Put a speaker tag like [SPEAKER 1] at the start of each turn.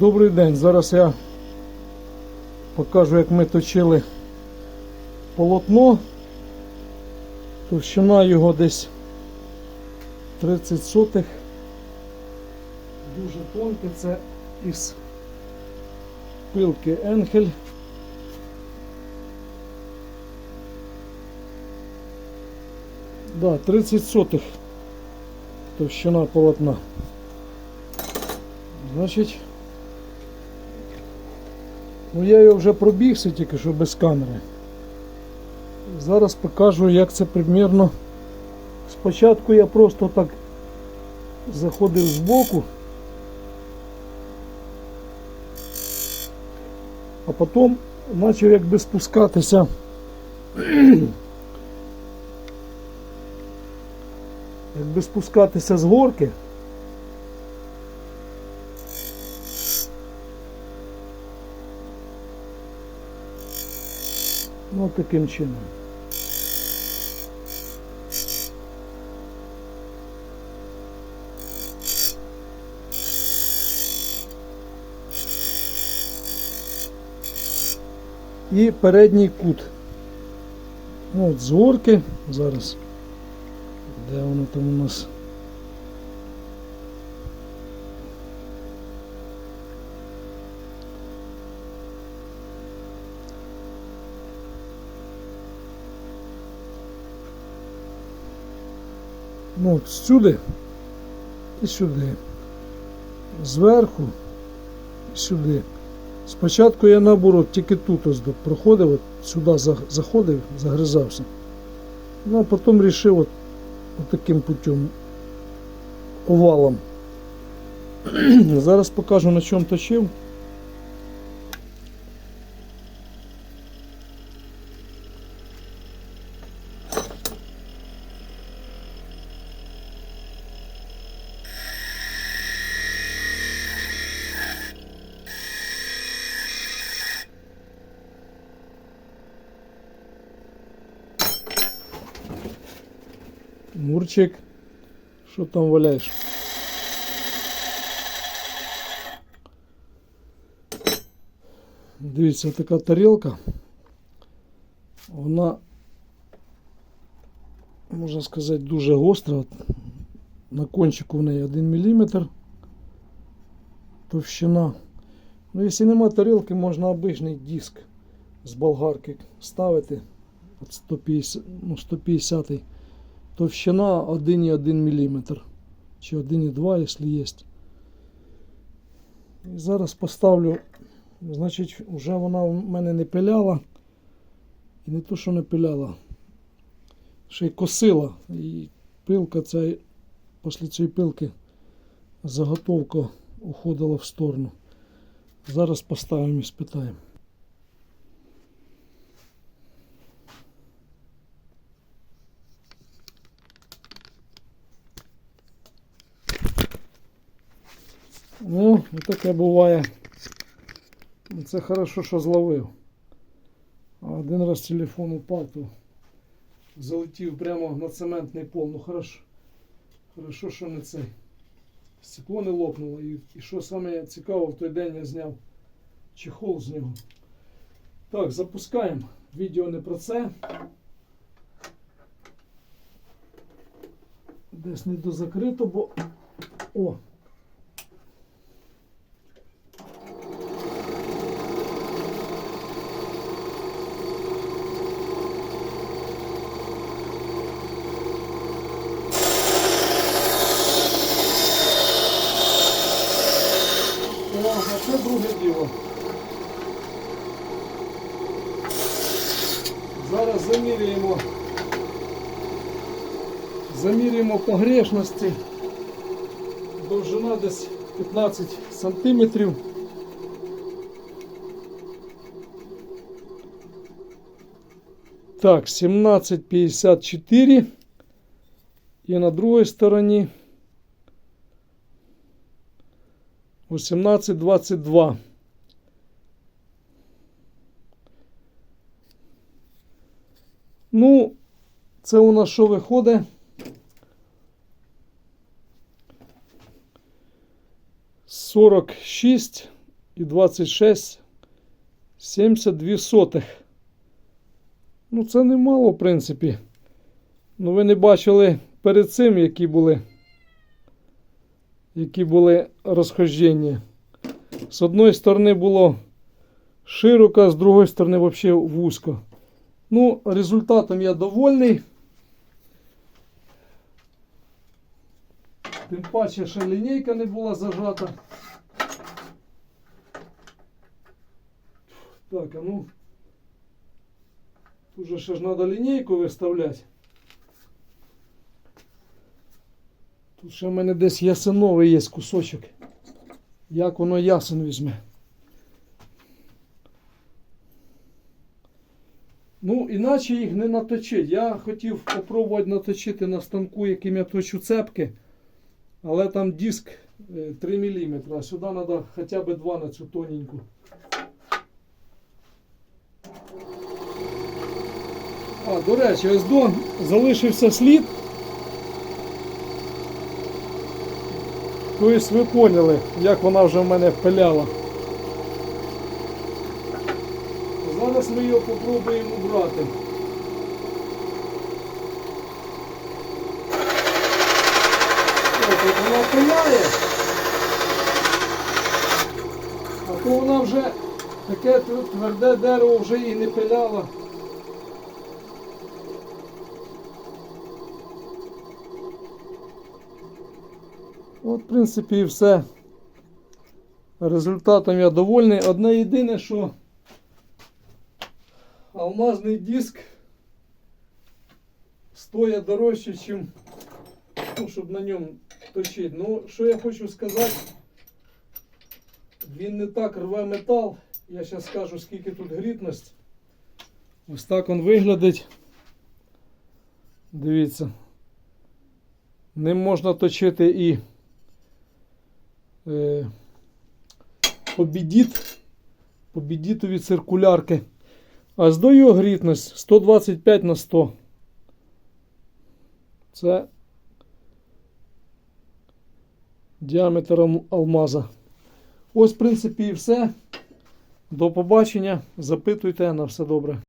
[SPEAKER 1] Добрий день. Зараз я покажу, як ми точили полотно. Товщина його десь 30 сотих. Дуже тонке. Це із пилки Енхель. Да, 30 сотих товщина полотна. Значить, ну я його вже пробігся тільки що без камери. Зараз покажу, як це примірно. Спочатку я просто так заходив збоку, а потім почав якби спускатися. Якби спускатися з горки. Ну, таким чином. І передній кут. Ну, от з горки зараз. Де воно там у нас? Ну, сюди і сюди. Зверху і сюди. Спочатку я наоборот тільки тут ось проходив, от сюди заходив, загризався. Ну а потім вирішив от, от таким путем овалом. Зараз покажу на чому точив. Мурчик, що там валяєш? Дивіться, така тарілка. Вона, можна сказати, дуже гостра. На кончику в неї 1 мм товщина. Ну, якщо нема тарілки, можна обичний диск з болгарки ставити. От 150, ну, 150 товщина 1,1 мм. Чи 1,2, якщо є. І зараз поставлю, значить, вже вона в мене не пиляла. І не то, що не пиляла, ще й косила. І пилка ця, після цієї пилки заготовка уходила в сторону. Зараз поставимо і спитаємо. Ну, таке буває. Це хорошо, що зловив. Один раз телефон упав, то залетів прямо на цементний пол. Ну хорошо. Хорошо, що не цей. Стекло не лопнуло. І, і що саме цікаво, в той день я зняв чехол з нього. Так, запускаємо. Відео не про це. Десь не дозакрито, бо. О! О, а це друге діло. Зараз заміряємо. Заміряємо погрешності. Довжина десь 15 сантиметрів. Так, 17,54. І на другій стороні 18.22. Ну, це у нас що виходить? Сорок шість і 26 72 сотих. Ну, це немало, в принципі. Ну, ви не бачили перед цим, які були, які були розхождення. З одної сторони було широко, з другої сторони взагалі вузько. Ну, результатом я довольний. Тим паче, що лінійка не була зажата. Так, а ну. Тут же ще ж треба лінійку виставляти. Тут ще в мене десь ясеновий є кусочок. Як воно ясен візьме. Ну, іначе їх не наточить. Я хотів спробувати наточити на станку, яким я точу цепки. Але там диск е, 3 мм, а сюди треба хоча б 2 на цю тоненьку. А, до речі, ось до залишився слід. Тобто ви поняли, як вона вже в мене пиляла. Зараз ми його попробуємо брати. О, тут вона пиляє. А то вона вже таке тверде дерево вже і не пиляла. От, в принципі, і все. Результатом я довольний. Одне єдине, що алмазний диск стоїть дорожче, ніж ну, щоб на ньому точити. Ну, що я хочу сказати, він не так рве метал. Я зараз скажу, скільки тут грітність. Ось так він виглядить. Дивіться. Ним можна точити і побідіт, побідітові циркулярки. А з його грітність 125 на 100. Це діаметр алмаза. Ось, в принципі, і все. До побачення. Запитуйте на все добре.